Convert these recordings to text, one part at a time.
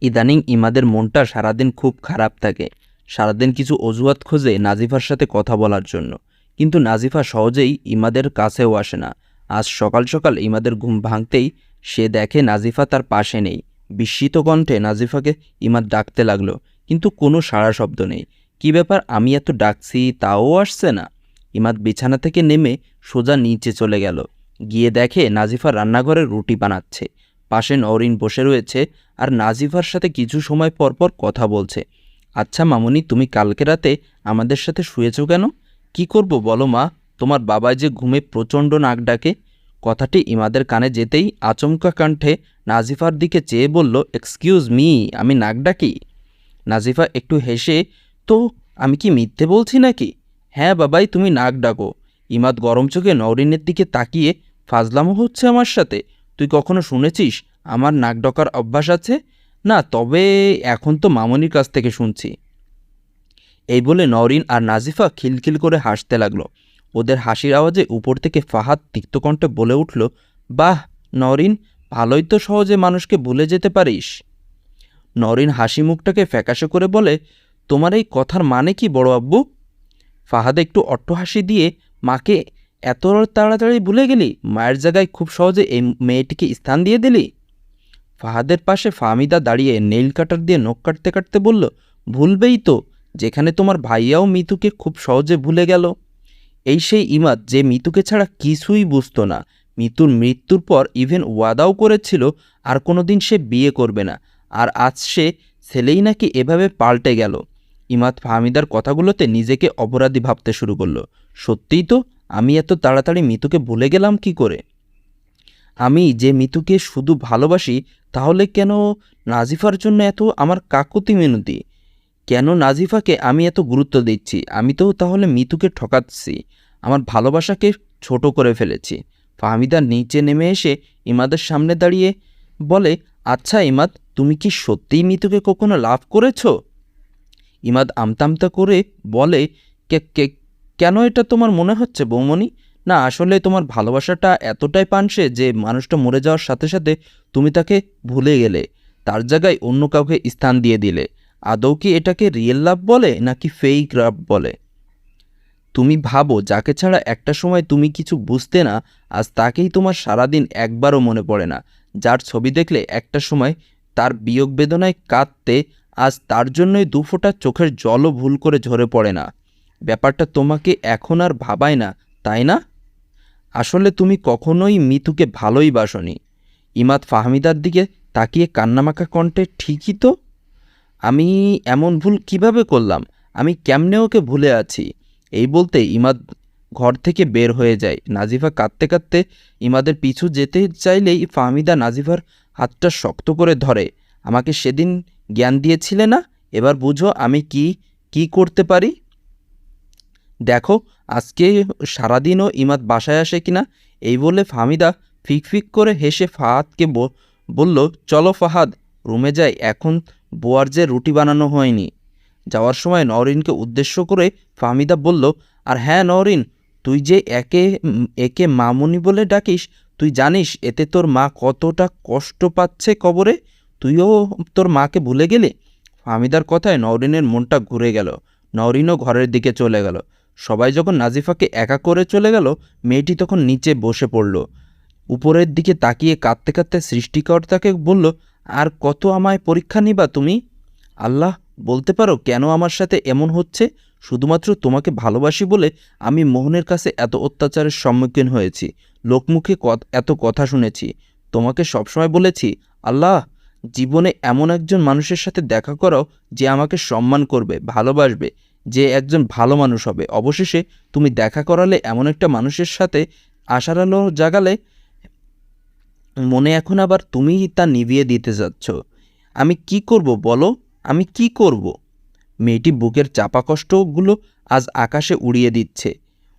ইদানিং ইমাদের মনটা সারাদিন খুব খারাপ থাকে। সারাদিন কিছু অজুহাত খোঁজে নাজিফার সাথে কথা বলার জন্য। কিন্তু নাজিফা সহজেই ইমাদের কাছেও আসে না। আজ সকাল সকাল ইমাদের ঘুম ভাঙতেই সে দেখে নাজিফা তার পাশে নেই। বিস্মিত কণ্ঠে নাজিফাকে ইমাদ ডাকতে লাগল, কিন্তু কোনো সাড়া শব্দ নেই। কি ব্যাপার? আমি এত ডাকছি, তাও আসছে না? ইমাদ বিছানা থেকে নেমে সোজা নিচে চলে গেল। গিয়ে দেখে নাজিফা রান্নাঘরে রুটি বানাচ্ছে। পাশে নওরিন বসে রয়েছে। আর নাজিফার সাথে কিছু সময় পর পর কথা বলছে। আচ্ছা মামুনি, তুমি কালকে রাতে আমাদের সাথে শুয়েছো কেন? কি করব বলো মা, তোমার বাবা যে ঘুমে প্রচণ্ড নাক ডাকে। কথাটি ইমাদের কানে যেতেই আচমকা কণ্ঠে নাজিফার দিকে চেয়ে বলল, এক্সকিউজ মি, আমি নাক ডাকি? নাজিফা একটু হেসে, তো, আমি কি মিথ্যে বলছি নাকি? হ্যাঁ বাবাই, তুমি নাক ডাকো। ইমাদ গরম চোখে নওরিনের দিকে তাকিয়ে, ফাজলামো হচ্ছে আমার সাথে। তুই কখনো শুনেছিস আমার নাক ডকার অভ্যাস আছে? না, তবে এখন তো মামনির কাছ থেকে শুনছি। এই বলে নরিন আর নাজিফা খিলখিল করে হাসতে লাগল। ওদের হাসির আওয়াজে উপর থেকে ফাহাদ তিক্তকণ্ঠে বলে উঠল, বাহ নরিন ভালোই তো সহজে মানুষকে ভুলে যেতে পারিস। নরিন হাসি মুখটাকে ফ্যাকাশে করে বলে, তোমার এই কথার মানে কি বড় আব্বু? ফাহাদ একটু অট্টহাসি দিয়ে মাকে এত তাড়াতাড়ি ভুলে গেলি? মায়ের জায়গায় খুব সহজে এই মেয়েটিকে স্থান দিয়ে দিলি। ফাহাদের পাশে ফাহমিদা দাঁড়িয়ে নেইল কাটার দিয়ে নখ কাটতে কাটতে বলল, ভুলবেই তো, যেখানে তোমার ভাইয়াও মিতুকে খুব সহজে ভুলে গেল। এই সেই ইমাদ যে মিতুকে ছাড়া কিছুই বুঝতো না। মিতুর মৃত্যুর পর ইভেন ওয়াদাও করেছিল, আর কোনো দিন সে বিয়ে করবে না। আর আজ সে ছেলেই নাকি এভাবে পাল্টে গেল। ইমাদ ফাহমিদার কথাগুলোতে নিজেকে অপরাধী ভাবতে শুরু করল। সত্যিই তো আমি এত তাড়াতাড়ি মিতুকে ভুলে গেলাম কি করে? আমি যে মিতুকে শুধু ভালোবাসি, তাহলে কেন নাজিফার জন্য এত আমার কাকুতি মিনতি? কেন নাজিফাকে আমি এত গুরুত্ব দিচ্ছি? আমি তো তাহলে মিতুকে ঠকাচ্ছি। আমার ভালোবাসাকে ছোট করে ফেলেছি। ফাহমিদা নিচে নেমে এসে ইমাদের সামনে দাঁড়িয়ে বলে আচ্ছা ইমাদ, তুমি কি সত্যিই মিতুকে কখনো লাভ করেছ? ইমাদ আমতামতা করে বলে, কে কে কেন এটা তোমার মনে হচ্ছে বৌমণি? না, আসলে তোমার ভালোবাসাটা এতটাই পানসে যে মানুষটা মরে যাওয়ার সাথে সাথে তুমি তাকে ভুলে গেলে, তার জায়গায় অন্য কাউকে স্থান দিয়ে দিলে। আদৌ কি এটাকে রিয়েল লাভ বলে নাকি ফেক লাভ বলে? তুমি ভাবো, যাকে ছাড়া একটা সময় তুমি কিছু বুঝতে না, আজ তাকেই তোমার সারাদিন একবারও মনে পড়ে না। যার ছবি দেখলে একটা সময় তার বিয়োগ বেদনায় কাঁদতে, আজ তার জন্যই দুফোঁটা চোখের জলও ভুল করে ঝরে পড়ে না। ব্যাপারটা তোমাকে এখন আর ভাবায় না, তাই না? আসলে তুমি কখনোই মিতুকে ভালোই বাসনি। ইমাদ ফাহমিদার দিকে তাকিয়ে কান্নামাখা কণ্ঠে, ঠিকই তো। আমি এমন ভুল কীভাবে করলাম? আমি কেমনে ওকে ভুলে আছি? এই বলতে ইমাদ ঘর থেকে বের হয়ে যায়। নাজিফা কাঁদতে কাঁদতে ইমাদের পিছু যেতে চাইলেই ফাহমিদা নাজিফার হাতটা শক্ত করে ধরে। আমাকে সেদিন জ্ঞান দিয়েছিলে না? এবার বুঝো আমি কি কি করতে পারি? দেখো, আজকে সারাদিনও ইমাদ বাসায় আসে কিনা? এই বলে ফাহমিদা ফিকফিক করে হেসে ফাহাদকে বলল, চলো ফাহাদ, রুমে যাই, এখন বোয়ার যে রুটি বানানো হয়নি। যাওয়ার সময় নওরিনকে উদ্দেশ্য করে ফাহমিদা বলল, আর হ্যাঁ নওরিন, তুই যে একে একে মামুনি বলে ডাকিস, তুই জানিস, এতে তোর মা কতটা কষ্ট পাচ্ছে কবরে? তুইও তোর মাকে ভুলে গেলি? ফাহমিদার কথায় নওরিনের মনটা ঘুরে গেল। নওরিনও ঘরের দিকে চলে গেল। সবাই যখন নাজিফাকে একা করে চলে গেল, মেয়েটি তখন নিচে বসে পড়ল। উপরের দিকে তাকিয়ে কাঁদতে কাঁদতে সৃষ্টিকর্তাকে বলল, আর কত আমায় পরীক্ষা নিবা তুমি? আল্লাহ, বলতে পারো কেন আমার সাথে এমন হচ্ছে? শুধুমাত্র তোমাকে ভালোবাসি বলে আমি মোহনের কাছে এত অত্যাচারের সম্মুখীন হয়েছি। লোকমুখে এত কথা শুনেছি। তোমাকে সবসময় বলেছি, আল্লাহ, জীবনে এমন একজন মানুষের সাথে দেখা করাও যে আমাকে সম্মান করবে, ভালোবাসবে। যে একজন ভালো মানুষ হবে। অবশেষে তুমি দেখা করালে এমন একটা মানুষের সাথে আশার আলো জাগালে, মনে এখন আবার তুমিই তা নিভিয়ে দিতে যাচ্ছ। আমি কি করব বলো? আমি কি করব? মেয়েটি বুকের চাপা কষ্টগুলো আজ আকাশে উড়িয়ে দিচ্ছে।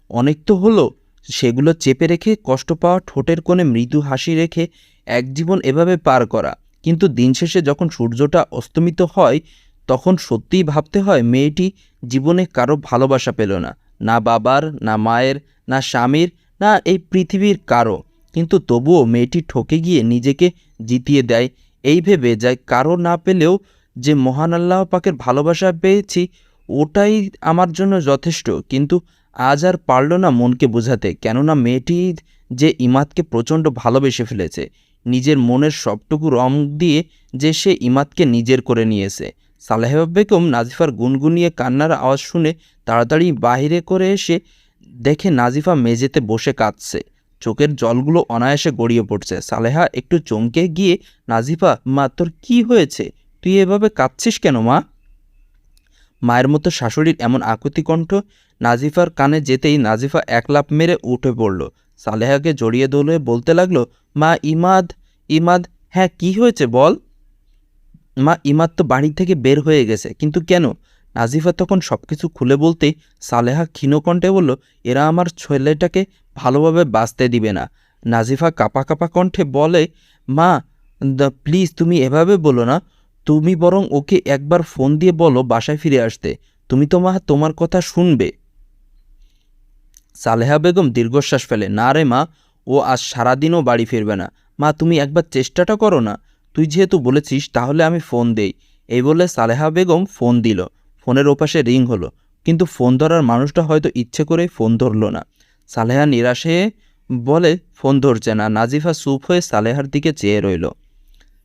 অনেক তো হলো, সেগুলো চেপে রেখে, কষ্ট পাওয়া ঠোঁটের কোণে মৃদু হাসি রেখে, এক জীবন এভাবে পার করা। কিন্তু দিন শেষে যখন সূর্যটা অস্তমিত হয় তখন সত্যিই ভাবতে হয় মেয়েটি জীবনে কারও ভালোবাসা পেল না। না বাবার, না মায়ের, না স্বামীর, না এই পৃথিবীর কারও। কিন্তু তবুও মেয়েটি ঠকে গিয়ে নিজেকে জিতিয়ে দেয়। এই ভেবে যায় কারও না পেলেও যে মহান আল্লাহ পাকের ভালোবাসা পেয়েছি, ওটাই আমার জন্য যথেষ্ট। কিন্তু আজ আর পারল না মনকে বোঝাতে। কেননা মেয়েটি যে ইমাদকে প্রচণ্ড ভালোবেসে ফেলেছে, নিজের মনের সবটুকু রং দিয়ে যে সে ইমাদকে নিজের করে নিয়েছে। সালেহা বেগম নাজিফার গুনগুনিয়ে কান্নার আওয়াজ শুনে তাড়াতাড়ি বাইরে করে এসে দেখে নাজিফা মেঝেতে বসে কাঁদছে। চোখের জলগুলো অনায়াসে গড়িয়ে পড়ছে। সালেহা একটু চমকে গিয়ে, নাজিফা, মা, তোর কি হয়েছে? তুই এভাবে কাঁদছিস কেন, মা? মায়ের মতো শাশুড়ির এমন আকুতি কণ্ঠ নাজিফার কানে যেতেই নাজিফা এক লাফ মেরে উঠে পড়ল। সালেহাকে জড়িয়ে ধরে বলতে লাগল, মা, ইমাদ ইমাদ হ্যাঁ কি হয়েছে বল? মা ইমাদ তো বাড়ি থেকে বের হয়ে গেছে, কিন্তু কেন? নাজিফা তখন সব কিছু খুলে বলতেই সালেহা ক্ষীণকণ্ঠে বলল, এরা আমার ছেলেটাকে ভালোভাবে বাঁচতে দিবে না। নাজিফা কাপা কাপা কণ্ঠে বলে, মা প্লিজ তুমি এভাবে বলো না। তুমি বরং ওকে একবার ফোন দিয়ে বলো বাসায় ফিরে আসতে। তুমি তো মা তোমার কথা শুনবে। সালেহা বেগম দীর্ঘশ্বাস ফেলে, না রে মা, ও আজ সারাদিনও বাড়ি ফিরবে না। মা, তুমি একবার চেষ্টাটা করো না। তুই যেহেতু বলেছিস, তাহলে আমি ফোন দেই। এই বলে সালেহা বেগম ফোন দিল। ফোনের ওপাশে রিং হলো। কিন্তু ফোন ধরার মানুষটা হয়তো ইচ্ছে করে ফোন ধরলো না। সালেহা নিরাশে বলে, ফোন ধরছে না। নাজিফা চুপ হয়ে সালেহার দিকে চেয়ে রইল।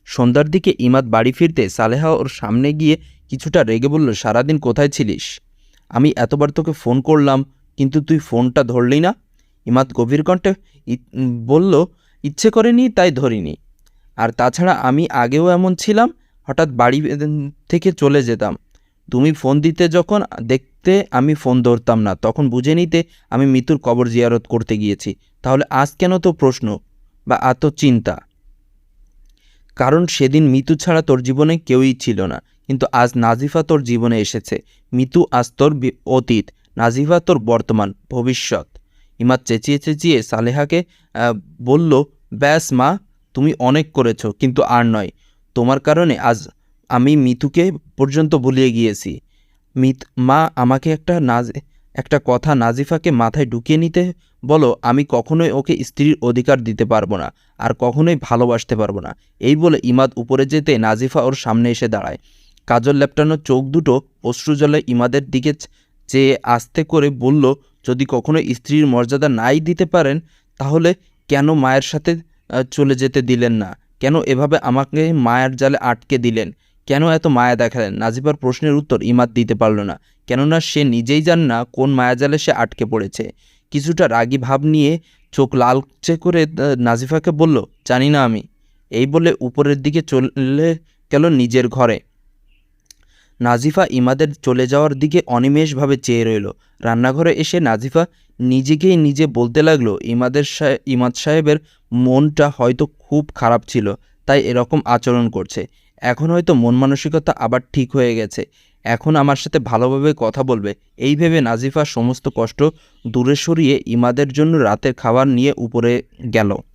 সন্ধ্যার দিকে ইমাদ বাড়ি ফিরতে সালেহা ওর সামনে গিয়ে কিছুটা রেগে বলল, সারাদিন কোথায় ছিলিস? আমি এতবার তোকে ফোন করলাম, কিন্তু তুই ফোনটা ধরলি না? ইমাদ গভীর কণ্ঠে বলল, ইচ্ছে করেনি, তাই ধরিনি। আর তাছাড়া আমি আগেও এমন ছিলাম, হঠাৎ বাড়ি থেকে চলে যেতাম। তুমি ফোন দিতে যখন, দেখতে আমি ফোন ধরতাম না। তখন বুঝে নিতে আমি মৃত্যুর কবর জিয়ারত করতে গিয়েছি। তাহলে আজ কেন তো প্রশ্ন বা এত চিন্তা? কারণ সেদিন মিতু ছাড়া তোর জীবনে কেউই ছিল না। কিন্তু আজ নাজিফা তোর জীবনে এসেছে। মিতু আজ তোর অতীত, নাজিফা তোর বর্তমান, ভবিষ্যৎ। ইমাদ চেঁচিয়ে চেঁচিয়ে সালেহাকে বলল, ব্যাস মা তুমি অনেক করেছ, কিন্তু আর নয়। তোমার কারণে আজ আমি মিতুকে পর্যন্ত ভুলিয়ে গিয়েছি। মিত মা, আমাকে একটা নাজ, একটা কথা নাজিফাকে মাথায় ঢুকিয়ে নিতে বলো, আমি কখনোই ওকে স্ত্রীর অধিকার দিতে পারব না, আর কখনোই ভালোবাসতে পারব না। এই বলে ইমাদ উপরে যেতে নাজিফা ওর সামনে এসে দাঁড়ায়। কাজল লেপটানো চোখ দুটো অশ্রুজলে ইমাদের দিকে চেয়ে আস্তে করে বলল, যদি কখনো স্ত্রীর মর্যাদা নাই দিতে পারেন, তাহলে কেন মায়ের সাথে চলে যেতে দিলেন না। কেন এভাবে আমাকে মায়ের জালে আটকে দিলেন? কেন এত মায়া দেখালেন? নাজিফার প্রশ্নের উত্তর ইমাদ দিতে পারল না। কেননা সে নিজেই জান না কোন মায়াজালে সে আটকে পড়েছে। কিছুটা রাগী ভাব নিয়ে চোখ লালচে করে নাজিফাকে বলল, জানি না আমি। এই বলে উপরের দিকে চলে গেল নিজের ঘরে। নাজিফা ইমাদের চলে যাওয়ার দিকে অনিমেষভাবে চেয়ে রইল। রান্নাঘরে এসে নাজিফা নিজেকেই নিজে বলতে লাগল, ইমাদের ইমাদ সাহেবের মনটা হয়তো খুব খারাপ ছিল, তাই এরকম আচরণ করছে। এখন হয়তো মন মানসিকতা আবার ঠিক হয়ে গেছে। এখন আমার সাথে ভালোভাবে কথা বলবে। এই ভেবে নাজিফা সমস্ত কষ্ট দূরে সরিয়ে ইমাদের জন্য রাতের খাবার নিয়ে উপরে গেল।